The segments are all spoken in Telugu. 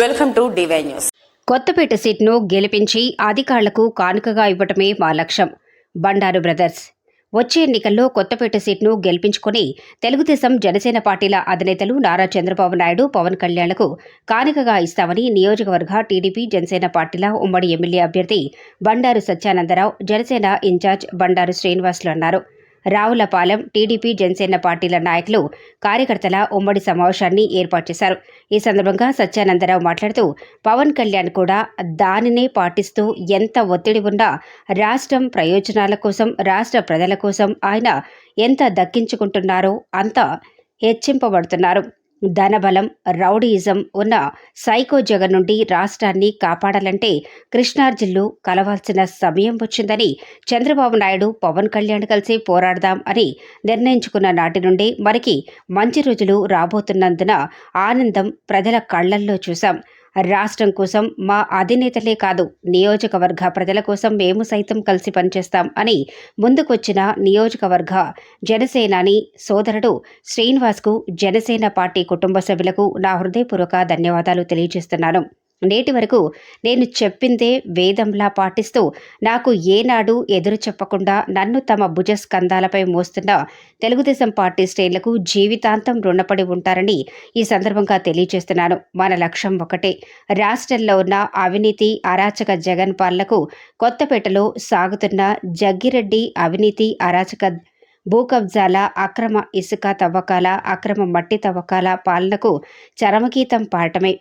Welcome to D Y news Kothapeta సీట్ను గెలిపించి అధికారులకు కానుకగా ఇవ్వటమే మా లక్ష్యం. బండారు బ్రదర్స్ వచ్చే ఎన్నికల్లో కొత్తపేట సీట్ను గెలిపించుకుని తెలుగుదేశం జనసేన పార్టీల అధినేతలు నారా చంద్రబాబు నాయుడు పవన్ కళ్యాణ్లకు కానుకగా ఇస్తామని నియోజకవర్గ టీడీపీ జనసేన పార్టీల ఉమ్మడి ఎమ్మెల్యే అభ్యర్థి బండారు సత్యానందరావు జనసేన ఇన్ఛార్జ్ బండారు శ్రీనివాసులు అన్నారు. రావులపాలెం టీడీపీ జనసేన పార్టీల నాయకులు కార్యకర్తల ఉమ్మడి సమావేశాన్ని ఏర్పాటు చేశారు. ఈ సందర్భంగా సత్యానందరావు మాట్లాడుతూ పవన్ కళ్యాణ్ కూడా దానినే పాటిస్తూ ఎంత ఒత్తిడి ఉన్నా రాష్ట్రం ప్రయోజనాల కోసం రాష్ట్ర ప్రజల కోసం ఆయన ఎంత దక్కించుకుంటున్నారో అంత హెచ్చింపబడుతున్నారు. ధనబలం రౌడీయిజం ఉన్న సైకో జగన్ నుండి రాష్ట్రాన్ని కాపాడాలంటే కృష్ణార్జిల్లు కలవాల్సిన సమయం వచ్చిందని చంద్రబాబు నాయుడు పవన్ కళ్యాణ్ కలిసి పోరాడదాం అని నిర్ణయించుకున్న నాటి నుండి మనకి మంచి రోజులు రాబోతున్నందున ఆనందం ప్రజల కళ్ళల్లో చూశాం. రాష్ట్రం కోసం మా అధినేతలే కాదు నియోజకవర్గ ప్రజల కోసం మేము సైతం కలిసి పనిచేస్తాం అని ముందుకొచ్చిన నియోజకవర్గ జనసేనాని సోదరుడు శ్రీనివాస్కు జనసేన పార్టీ కుటుంబ సభ్యులకు నా హృదయపూర్వక ధన్యవాదాలు తెలియజేస్తున్నాను. నేటి వరకు నేను చెప్పిందే వేదంలా పాటిస్తూ నాకు ఏనాడు ఎదురు చెప్పకుండా నన్ను తమ భుజస్కంధాలపై మోస్తున్న తెలుగుదేశం పార్టీ శ్రేణులకు జీవితాంతం రుణపడి ఉంటారని ఈ సందర్భంగా తెలియజేస్తున్నాను. మన లక్ష్యం ఒకటే. రాష్ట్రంలో ఉన్న అవినీతి అరాచక జగన్ పాలనకు కొత్తపేటలో సాగుతున్న జగ్గిరెడ్డి అవినీతి అరాచక భూ కబ్జాల అక్రమ ఇసుక తవ్వకాల అక్రమ మట్టి తవ్వకాల పాలనకు చరమగీతం పాడటమే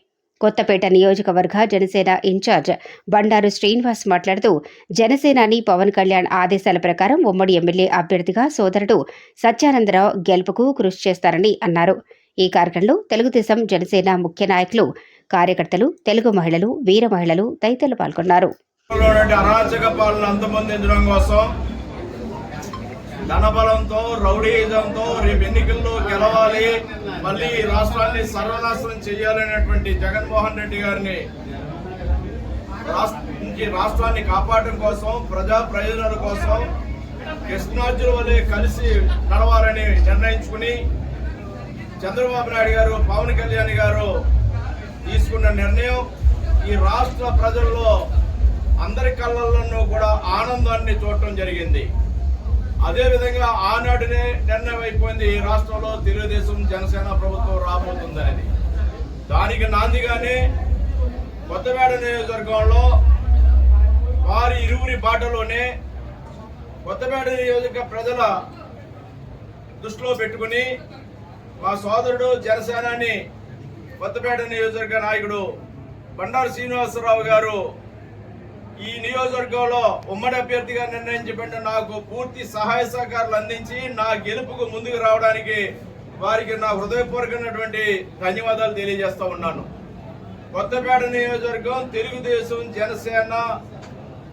కొత్తపేట నియోజకవర్గ జనసేన ఇన్ఛార్జ్ బండారు శ్రీనివాస్ మాట్లాడుతూ జనసేనాని పవన్ కళ్యాణ్ ఆదేశాల ప్రకారం ఉమ్మడి ఎమ్మెల్యే అభ్యర్థిగా సోదరుడు సత్యానందరావు గెలుపుకు కృషి చేస్తారని అన్నారు. ఈ కార్యక్రమంలో తెలుగుదేశం జనసేన ముఖ్య నాయకులు కార్యకర్తలు తెలుగు మహిళలు వీర మహిళలు తదితరులు పాల్గొన్నారు. అరాచక పాలన అంతమొందించడం కోసం ధనబలంతో రౌడీజంతో రేపు ఎన్నికల్లో గెలవాలి. మళ్ళీ ఈ రాష్ట్రాన్ని సర్వనాశనం చేయాలనేటువంటి జగన్మోహన్ రెడ్డి గారిని రాష్ట్రాన్ని కాపాడడం కోసం ప్రజా ప్రయోజనాల కోసం కృష్ణార్జున వలె కలిసి నడవాలని నిర్ణయించుకుని చంద్రబాబు నాయుడు గారు పవన్ కళ్యాణ్ గారు తీసుకున్న నిర్ణయం ఈ రాష్ట్ర ప్రజల్లో అందరి కళ్ళల్లోనూ కూడా ఆనందాన్ని చూడటం జరిగింది. అదే విధంగా ఆనాడునే నిర్ణయం అయిపోయింది ఈ రాష్ట్రంలో తెలుగుదేశం జనసేన ప్రభుత్వం రాబోతుందనేది. దానికి నాందిగానే కొత్తపేట నియోజకవర్గంలో వారి ఇరువురి బాటలోనే కొత్తపేట నియోజక ప్రజల దృష్టిలో పెట్టుకుని మా సోదరుడు జనసేనాని కొత్తపేట నియోజకవర్గ నాయకుడు బండారు శ్రీనివాసరావు గారు ఈ నియోజకవర్గంలో ఉమ్మడి అభ్యర్థిగా నిర్ణయించబడిన నాకు పూర్తి సహాయ సహకారాలు అందించి నా గెలుపుకు ముందుకు రావడానికి వారికి నా హృదయపూర్వకమైనటువంటి ధన్యవాదాలు తెలియజేస్తూ ఉన్నాను. కొత్తపేట నియోజకవర్గం తెలుగుదేశం జనసేన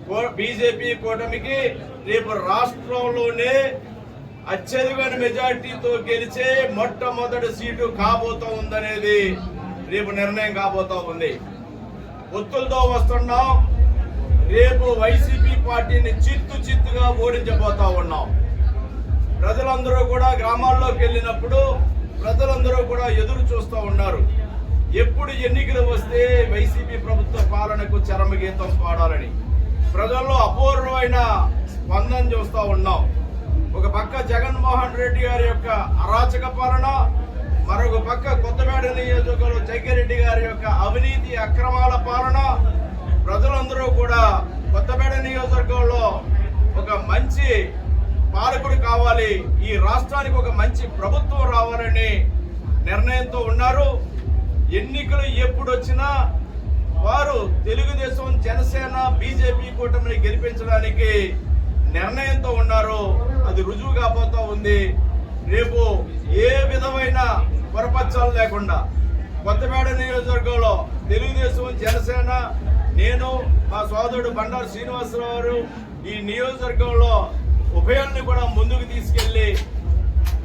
కో- బీజేపీ కూటమికి రేపు రాష్ట్రంలోనే అత్యధికమైన మెజార్టీతో గెలిచే మొట్టమొదటి సీటు కాబోతా ఉందనేది రేపు నిర్ణయం కాబోతా ఉంది. ఒత్తులతో వస్తున్నాం. రేపు వైసీపీ పార్టీని చిత్తు చిత్తుగా ఓడించబోతా ఉన్నాం. ప్రజలందరూ కూడా గ్రామాల్లోకి వెళ్ళినప్పుడు ప్రజలందరూ కూడా ఎదురు చూస్తూ ఉన్నారు. ఎప్పుడు ఎన్నికలు వస్తే వైసీపీ ప్రభుత్వ పాలనకు చరమగీతం పాడాలని. ప్రజల్లో అపూర్వమైన స్పందన చూస్తూ ఉన్నాం. ఒక పక్క జగన్మోహన్ రెడ్డి గారి యొక్క అరాచక పాలన మరొక పక్క కొత్తపేట నియోజకవర్గంలో జగ్గిరెడ్డి గారి యొక్క అవినీతి అక్రమాల పాలన ప్రజలందరూ కూడా కొత్తపేట నియోజకవర్గంలో ఒక మంచి పాలకుడు కావాలి. ఈ రాష్ట్రానికి ఒక మంచి ప్రభుత్వం రావాలని నిర్ణయంతో ఉన్నారు. ఎన్నికలు ఎప్పుడు వచ్చినా వారు తెలుగుదేశం జనసేన బీజేపీ కూటమిని గెలిపించడానికి నిర్ణయంతో ఉన్నారు. అది రుజువు కాబోతా ఉంది. రేపు ఏ విధమైన పొరపచ్చాలు లేకుండా కొత్తపేట నియోజకవర్గంలో తెలుగుదేశం జనసేన నేను మా సోదరుడు బండారు శ్రీనివాసరావు గారు ఈ నియోజకవర్గంలో ఉభయాన్ని కూడా ముందుకు తీసుకెళ్ళి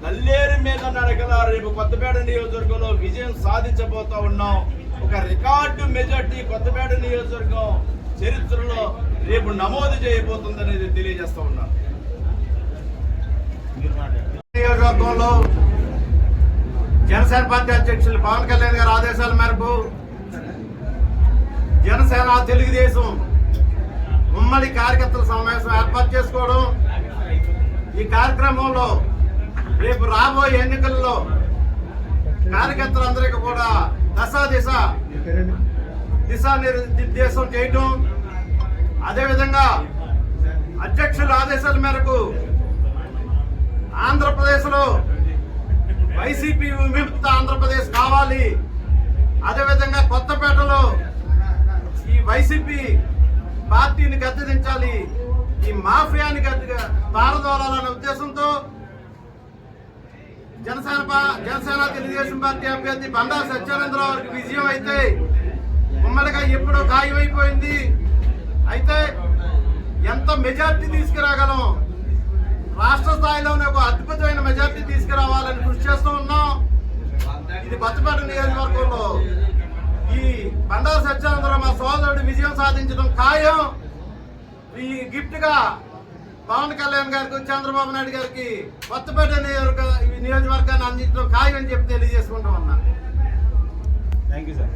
నల్లేరు మీద నడకల రేపు కొత్తపేట నియోజకవర్గంలో విజయం సాధించబోతా ఉన్నాం. ఒక రికార్డు మెజార్టీ కొత్తపేట నియోజకవర్గం చరిత్రలో రేపు నమోదు చేయబోతుందనేది తెలియజేస్తా ఉన్నాం నియోజకవర్గంలో జనసేన పార్టీ అధ్యక్షులు పవన్ కళ్యాణ్ గారి ఆదేశాల మేరకు జనసేన తెలుగుదేశం ఉమ్మడి కార్యకర్తల సమావేశం ఏర్పాటు చేసుకోవడం. ఈ కార్యక్రమంలో రేపు రాబోయే ఎన్నికల్లో కార్యకర్తలందరికీ కూడా దశ దిశ దిశానిర్దేశం చేయటం. అదేవిధంగా అధ్యక్షుల ఆదేశాల మేరకు ఆంధ్రప్రదేశ్లో వైసీపీ విముక్త ఆంధ్రప్రదేశ్ కావాలి. అదేవిధంగా కొత్తపేటలో వైసీపీ పార్టీని గద్దెదించాలి. ఈ మాఫియాని పారదోలాలనే ఉద్దేశంతో జనసేన జనసేన తెలుగుదేశం పార్టీ అభ్యర్థి బండా సత్యానందరావు గారికి విజయం అయితే ఉమ్మడిగా ఎప్పుడో ఖాయమైపోయింది. అయితే ఎంత మెజార్టీ తీసుకురాగలం? రాష్ట్ర స్థాయిలోనే ఒక అద్భుతమైన మెజార్టీ తీసుకురావాలని కృషి చేస్తూ ఉన్నాం. ఇది కొత్తపేట నియోజకవర్గంలో ఈ బండారు సత్యానందరావు మా సోదరుడు విజయం సాధించడం ఖాయం. ఈ గిఫ్ట్గా పవన్ కళ్యాణ్ గారికి చంద్రబాబు నాయుడు గారికి కొత్తపేట నియోజక ఈ నియోజకవర్గాన్ని అందించడం ఖాయం అని చెప్పి తెలియజేసుకుంటూ ఉన్నా. Thank you sir